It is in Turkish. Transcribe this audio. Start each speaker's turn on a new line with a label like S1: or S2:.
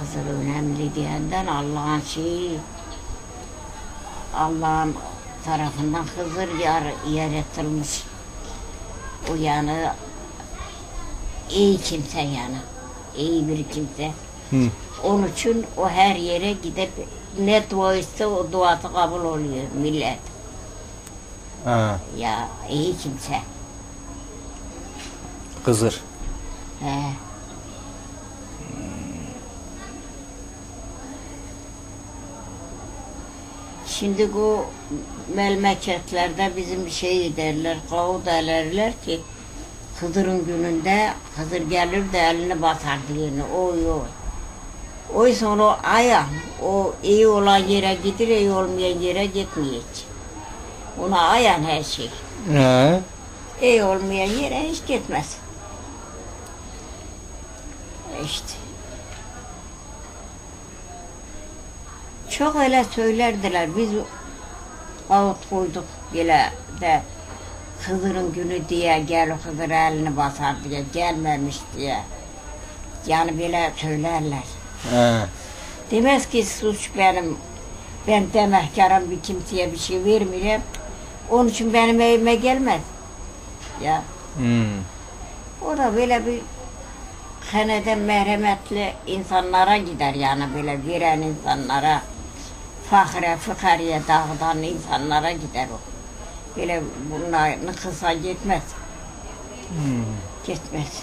S1: Hızır önemli diyenden Allah'ın şeyi Allah'ın tarafından Hızır yar, yaratılmış. O yani iyi kimse yani. iyi bir kimse.
S2: Hı.
S1: Onun için o her yere gidip ne dua etse o duası kabul oluyor millet.
S2: Ha,
S1: Ya iyi kimse.
S2: Hızır.
S1: He. Şimdi bu memleketlerde bizim şey derler, kavu derlerler ki Hızır'ın gününde Hızır gelir de elini basar diye. Oy oy. Oysa onu aya, o iyi olan yere gider, iyi olmayan yere gitmeyecek. Ona ayan her şey.
S2: He.
S1: İyi olmayan yere hiç gitmez. İşte. Çok öyle söylerdiler. Biz ağıt koyduk bile de Hızır'ın günü diye gel Hızır elini basar diye gelmemiş diye. Yani bile söylerler.
S2: He.
S1: Demez ki suç benim. Ben demehkarım bir kimseye bir şey vermiyorum. Onun için benim evime gelmez. Ya
S2: Hmm.
S1: o da böyle bir haneden merhametli insanlara gider yani böyle veren insanlara. Fakire, fıkariye dağıdan insanlara gider o. Böyle bunların kısa gitmez.
S2: Hmm.
S1: Gitmez.